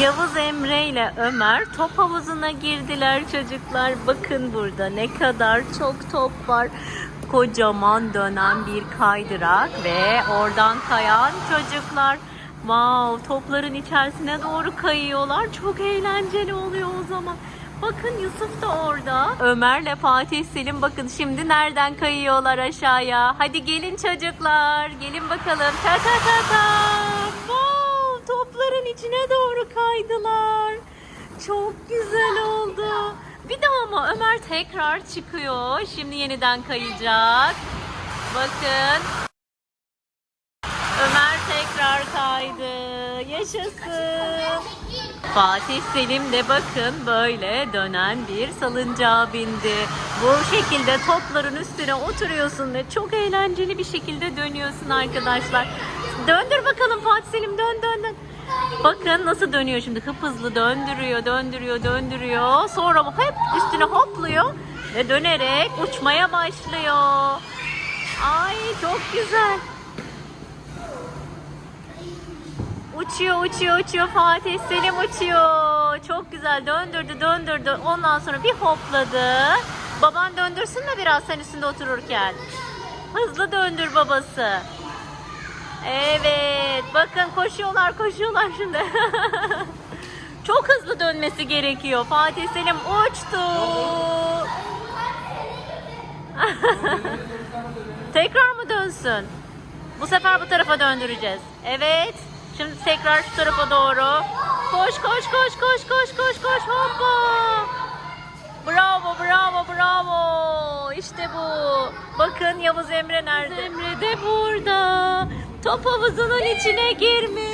Yavuz Emre ile Ömer top havuzuna girdiler çocuklar. Bakın burada ne kadar çok top var. Kocaman dönen bir kaydırak ve oradan kayan çocuklar. Wow, topların içerisine doğru kayıyorlar. Çok eğlenceli oluyor o zaman. Bakın Yusuf da orada. Ömer'le Fatih Selim bakın şimdi nereden kayıyorlar aşağıya. Hadi gelin çocuklar. Gelin bakalım. Ta ta ta ta. Topların içine doğru kaydılar. Çok güzel oldu. Bir daha ama Ömer tekrar çıkıyor. Şimdi yeniden kayacak. Bakın. Ömer tekrar kaydı. Yaşasın. Fatih Selim de bakın böyle dönen bir salıncağa bindi. Bu şekilde topların üstüne oturuyorsun ve çok eğlenceli bir şekilde dönüyorsun arkadaşlar. Döndür bakalım Fatih Selim dön dön dön. Bakın nasıl dönüyor şimdi hıp hızlı döndürüyor döndürüyor döndürüyor. Sonra hep üstüne hopluyor ve dönerek uçmaya başlıyor. Ay çok güzel. Uçuyor, uçuyor, uçuyor. Fatih Selim uçuyor. Çok güzel döndürdü, döndürdü. Ondan sonra bir hopladı. Baban döndürsün mü biraz sen üstünde otururken? Hızlı döndür babası. Evet. Bakın koşuyorlar, koşuyorlar şimdi. Çok hızlı dönmesi gerekiyor. Fatih Selim uçtu. Tekrar mı dönsün? Bu sefer bu tarafa döndüreceğiz. Evet. Şimdi tekrar şu tarafa doğru. Koş koş koş koş koş koş koş hoppa. Bravo bravo bravo. İşte bu. Bakın Yavuz Emre nerede? Yavuz Emre de burada. Top havuzunun içine girmiş.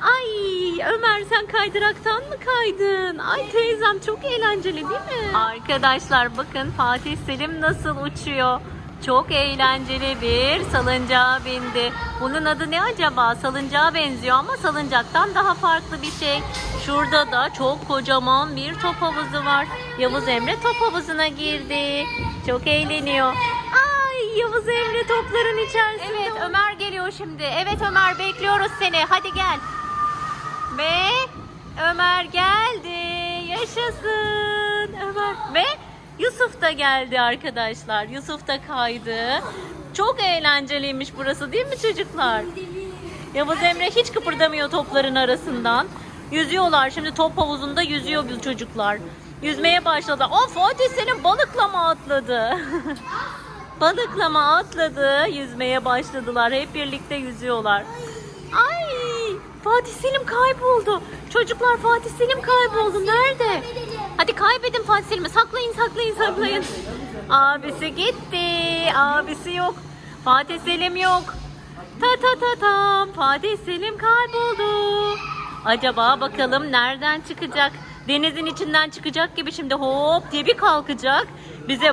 Ay Ömer sen kaydıraktan mı kaydın? Ay teyzem çok eğlenceli değil mi? Arkadaşlar bakın Fatih Selim nasıl uçuyor. Çok eğlenceli bir salıncağa bindi. Bunun adı ne acaba? Salıncağa benziyor ama salıncaktan daha farklı bir şey. Şurada da çok kocaman bir top havuzu var. Yavuz Emre top havuzuna girdi. Çok eğleniyor. Yavuz Emre topların içerisinde. Evet Ömer geliyor şimdi. Evet Ömer bekliyoruz seni. Hadi gel. Ve Ömer geldi. Yaşasın. Ömer ve Yusuf da geldi arkadaşlar. Yusuf da kaydı. Çok eğlenceliymiş burası değil mi çocuklar? Yavuz Emre hiç kıpırdamıyor topların arasından. Yüzüyorlar. Şimdi top havuzunda yüzüyor bu çocuklar. Yüzmeye başladı. Aa Fatih senin balıkla mı atladı? balıkla mı atladı? Yüzmeye başladılar. Hep birlikte yüzüyorlar. Ay Fatih Selim kayboldu. Çocuklar Fatih Selim kayboldu. Nerede? Hadi kaybedin Fatih Selim'i. Saklayın saklayın saklayın. Abisi gitti. Abisi yok. Fatih Selim yok. Ta ta ta tam. Fatih Selim kayboldu. Acaba bakalım nereden çıkacak? Denizin içinden çıkacak gibi şimdi hop diye bir kalkacak. Bize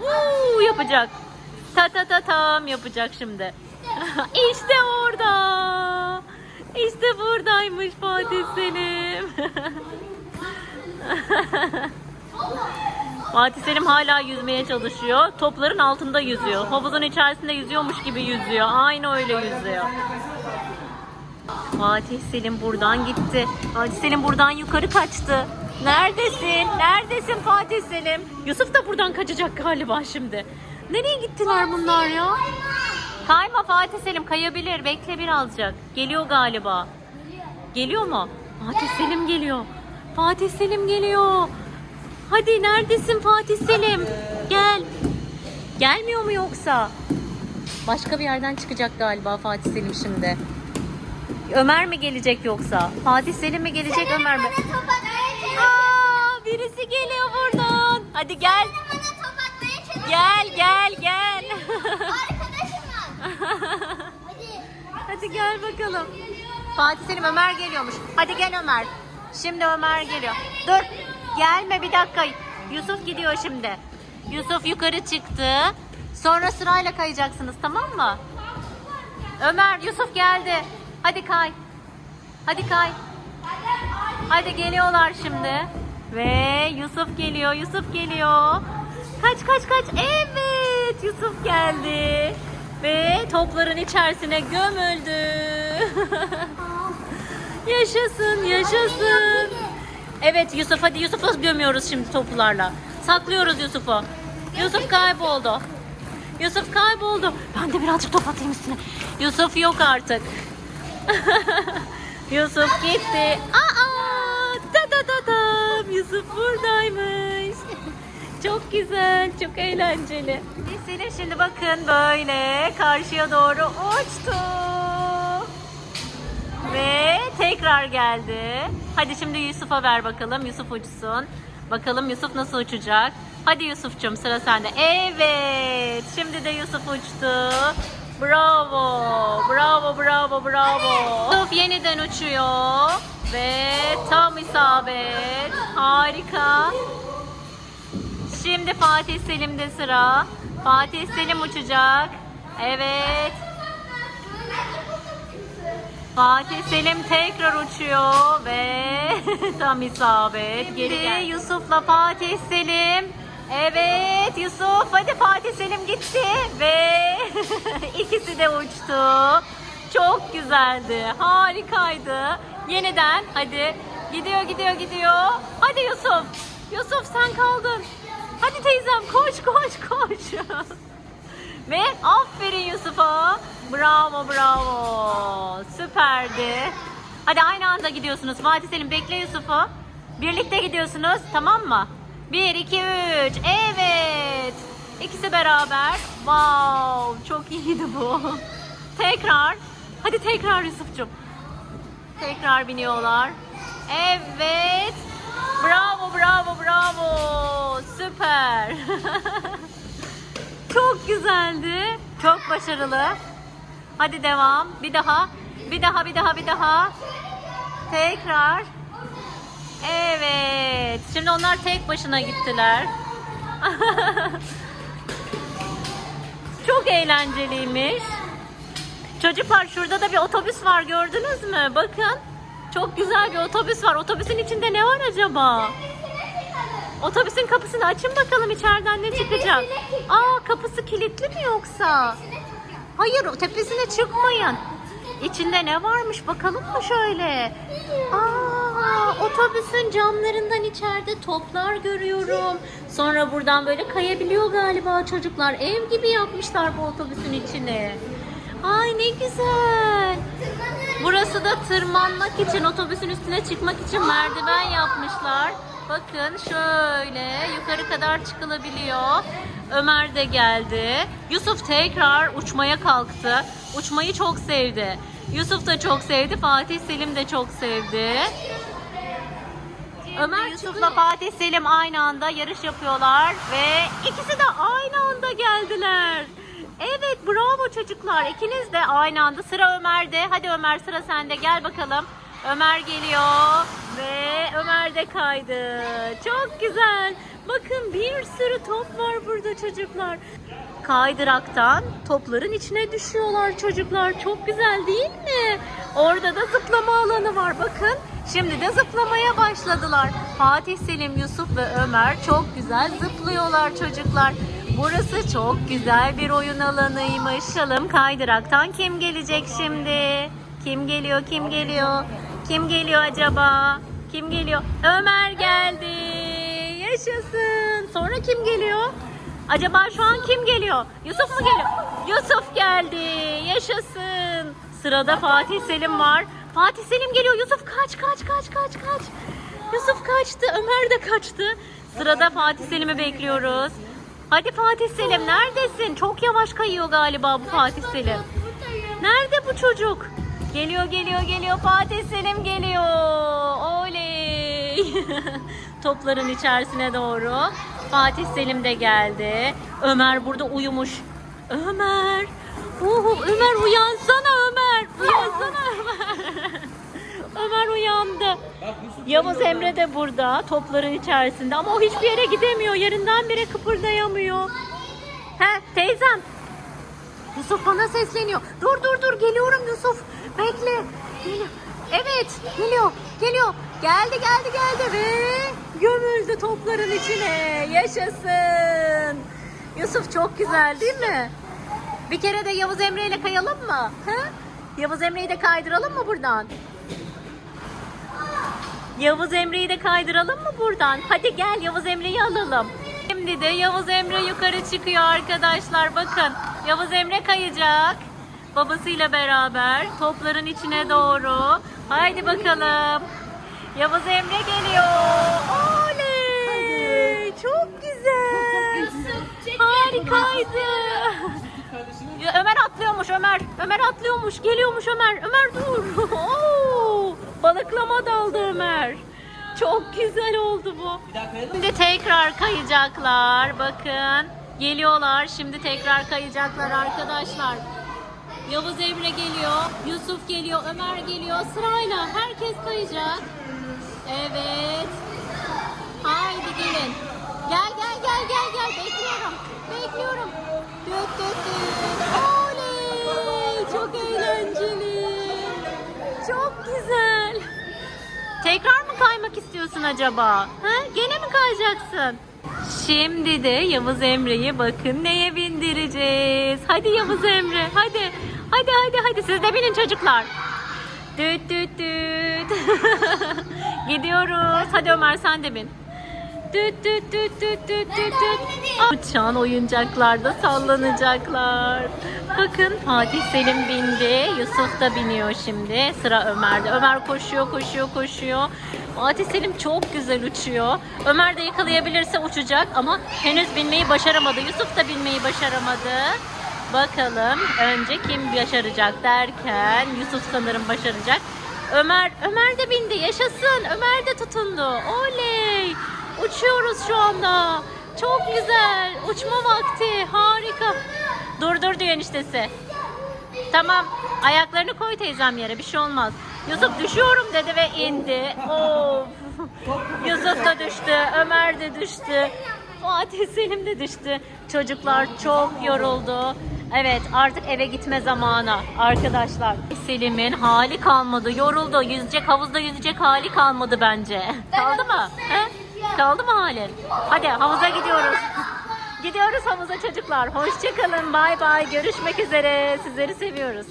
vuu yapacak. Ta ta ta tam yapacak şimdi. işte orada. İşte buradaymış Fatih Selim. Fatih Selim hala yüzmeye çalışıyor. Topların altında yüzüyor. Havuzun içerisinde yüzüyormuş gibi yüzüyor. Aynı öyle yüzüyor. Fatih Selim buradan gitti. Fatih Selim buradan yukarı kaçtı. Neredesin? Neredesin Fatih Selim? Yusuf da buradan kaçacak galiba şimdi. Nereye gittiler bunlar ya? Kayma Fatih Selim kayabilir. Bekle birazcık. Geliyor galiba. Geliyor mu? Fatih Selim geliyor. Fatih Selim geliyor. Hadi neredesin Fatih Selim? Gel. Gelmiyor mu yoksa? Başka bir yerden çıkacak galiba Fatih Selim şimdi. Ömer mi gelecek yoksa? Fatih Selim mi gelecek Ömer mi? Birisi geliyor buradan. Hadi gel. Gel gel gel. Hadi gel bakalım. Fatih Selim Ömer geliyormuş. Hadi gel Ömer. Şimdi Ömer geliyor. Dur. Gelme bir dakika. Yusuf gidiyor şimdi. Yusuf yukarı çıktı. Sonra sırayla kayacaksınız tamam mı? Ömer, Yusuf geldi. Hadi kay. Hadi kay. Hadi geliyorlar şimdi. Ve Yusuf geliyor. Yusuf geliyor. Kaç kaç kaç. Evet Yusuf geldi. Ve topların içerisine gömüldü. Yaşasın, yaşasın. Evet Yusuf hadi Yusuf'u gömüyoruz şimdi toplarla. Saklıyoruz Yusuf'u. Yusuf kayboldu. Yusuf kayboldu. Ben de birazcık top atayım üstüne. Yusuf yok artık. Yusuf gitti. Aa! Da da da da. Yusuf buradaymış. Çok güzel, çok eğlenceli. Selim şimdi bakın böyle karşıya doğru uçtu. Ve tekrar geldi. Hadi şimdi Yusuf'a ver bakalım. Yusuf uçsun. Bakalım Yusuf nasıl uçacak. Hadi Yusuf'cum sıra sende. Evet. Şimdi de Yusuf uçtu. Bravo. Bravo, bravo, bravo. Yusuf yeniden uçuyor. Ve tam isabet. Harika. Şimdi Fatih Selim'de sıra. Fatih Selim uçacak. Evet. Fatih Selim tekrar uçuyor ve tam isabet. Geri Yusuf'la Fatih Selim. Evet Yusuf hadi Fatih Selim gitti ve ikisi de uçtu. Çok güzeldi. Harikaydı. Yeniden hadi gidiyor gidiyor gidiyor. Hadi Yusuf. Yusuf sen kaldın. Hadi teyzem koş koş koş. Ve aferin Yusuf'a. Bravo bravo. Süperdi. Hadi aynı anda gidiyorsunuz. Fatih Selim bekle Yusuf'u. Birlikte gidiyorsunuz tamam mı? 1, 2, 3. Evet. İkisi beraber. Wow. Çok iyiydi bu. Tekrar. Hadi tekrar Yusuf'cum. Tekrar biniyorlar. Evet. Bravo bravo bravo. Süper. Çok güzeldi. Çok başarılı. Hadi devam. Bir daha. Bir daha, bir daha, bir daha. Tekrar. Evet. Şimdi onlar tek başına gittiler. Çok eğlenceliymiş. Çocuklar şurada da bir otobüs var gördünüz mü? Bakın. Çok güzel bir otobüs var. Otobüsün içinde ne var acaba? Otobüsün kapısını açın bakalım içeriden ne çıkacak. Aa kapısı kilitli mi yoksa? Hayır tepesine çıkmayın. İçinde ne varmış bakalım mı şöyle? Aa otobüsün camlarından içeride toplar görüyorum. Sonra buradan böyle kayabiliyor galiba çocuklar. Ev gibi yapmışlar bu otobüsün içini. Ay ne güzel. Burası da tırmanmak için, otobüsün üstüne çıkmak için merdiven yapmışlar. Bakın şöyle yukarı kadar çıkılabiliyor. Ömer de geldi. Yusuf tekrar uçmaya kalktı. Uçmayı çok sevdi. Yusuf da çok sevdi. Fatih Selim de çok sevdi. Ömer Yusuf'la Fatih Selim aynı anda yarış yapıyorlar ve ikisi de aynı anda geldiler. Evet bravo çocuklar. İkiniz de aynı anda. Sıra Ömer'de. Hadi Ömer sıra sende. Gel bakalım. Ömer geliyor ve Ömer de kaydı. Çok güzel. Bakın bir sürü top var burada çocuklar. Kaydıraktan topların içine düşüyorlar çocuklar. Çok güzel değil mi? Orada da zıplama alanı var bakın. Şimdi de zıplamaya başladılar. Fatih Selim, Yusuf ve Ömer çok güzel zıplıyorlar çocuklar. Burası çok güzel bir oyun alanıymış. Bakalım kaydıraktan kim gelecek şimdi? Kim geliyor? Kim geliyor? Kim geliyor acaba? Kim geliyor? Ömer geldi. Yaşasın. Sonra kim geliyor? Acaba şu an kim geliyor? Yusuf mu geliyor? Yusuf geldi. Yaşasın. Sırada Fatih Selim var. Fatih Selim geliyor. Yusuf kaç kaç kaç kaç kaç. Yusuf kaçtı. Ömer de kaçtı. Sırada Fatih Selim'i bekliyoruz. Hadi Fatih Selim neredesin? Çok yavaş kayıyor galiba bu Fatih Selim. Nerede bu çocuk? Geliyor geliyor geliyor Fatih Selim geliyor. Oley. Topların içerisine doğru. Fatih Selim de geldi. Ömer burada uyumuş. Ömer. Uhu, Ömer uyansana Ömer. Uyansana Ömer. Ömer uyandı. Yavuz Emre de burada topların içerisinde ama o hiçbir yere gidemiyor. Yerinden bile kıpırdayamıyor. He teyzem. Yusuf bana sesleniyor. Dur dur dur geliyorum Yusuf. Bekle. Geliyor. Evet geliyor. Geliyor. Geldi geldi geldi ve gömüldü topların içine. Yaşasın. Yusuf çok güzel değil mi? Bir kere de Yavuz Emre ile kayalım mı? He? Yavuz Emre'yi de kaydıralım mı buradan? Yavuz Emre'yi de kaydıralım mı buradan? Hadi gel Yavuz Emre'yi alalım. Şimdi de Yavuz Emre yukarı çıkıyor arkadaşlar. Bakın Yavuz Emre kayacak. Babasıyla beraber topların içine doğru. Haydi bakalım. Yavuz Emre geliyor. Oley! Çok güzel. Harikaydı. Ömer atlıyormuş Ömer. Ömer atlıyormuş. Geliyormuş Ömer. Ömer dur. Oo, balıklama daldı Ömer. Çok güzel oldu bu. Şimdi tekrar kayacaklar. Bakın. Geliyorlar. Şimdi tekrar kayacaklar arkadaşlar. Yavuz Emre geliyor. Yusuf geliyor. Ömer geliyor. Sırayla herkes kayacak. Evet. Haydi gelin. Gel gel gel gel gel. Bekliyorum. Bekliyorum. Düt düt düt. Oley. Çok eğlenceli. Çok güzel. Tekrar mı kaymak istiyorsun acaba? Ha? Gene mi kayacaksın? Şimdi de Yavuz Emre'yi bakın neye bindireceğiz. Hadi Yavuz Emre hadi. Hadi hadi hadi siz de binin çocuklar. Düt düt düt. Gidiyoruz. Hadi Ömer sen de bin. Düt düt düt düt düt düt düt. Uçan oyuncaklarda sallanacaklar. Bakın Fatih Selim bindi. Yusuf da biniyor şimdi. Sıra Ömer'de. Ömer koşuyor koşuyor koşuyor. Fatih Selim çok güzel uçuyor. Ömer de yakalayabilirse uçacak ama henüz binmeyi başaramadı. Yusuf da binmeyi başaramadı. Bakalım önce kim başaracak derken Yusuf sanırım başaracak. Ömer, Ömer de bindi. Yaşasın. Ömer de tutundu. Oley. Uçuyoruz şu anda. Çok güzel. Uçma vakti. Harika. Dur dur diyor eniştesi. Tamam. Ayaklarını koy teyzem yere. Bir şey olmaz. Yusuf düşüyorum dedi ve indi. Of. Yusuf da düştü. Ömer de düştü. Fatih Selim de düştü. Çocuklar çok yoruldu. Evet artık eve gitme zamanı arkadaşlar. Selim'in hali kalmadı. Yoruldu. Yüzecek havuzda yüzecek hali kalmadı bence. Kaldı mı? He? Kaldı mı halin? Hadi havuza gidiyoruz. Gidiyoruz havuza çocuklar. Hoşçakalın. Bay bay. Görüşmek üzere. Sizleri seviyoruz.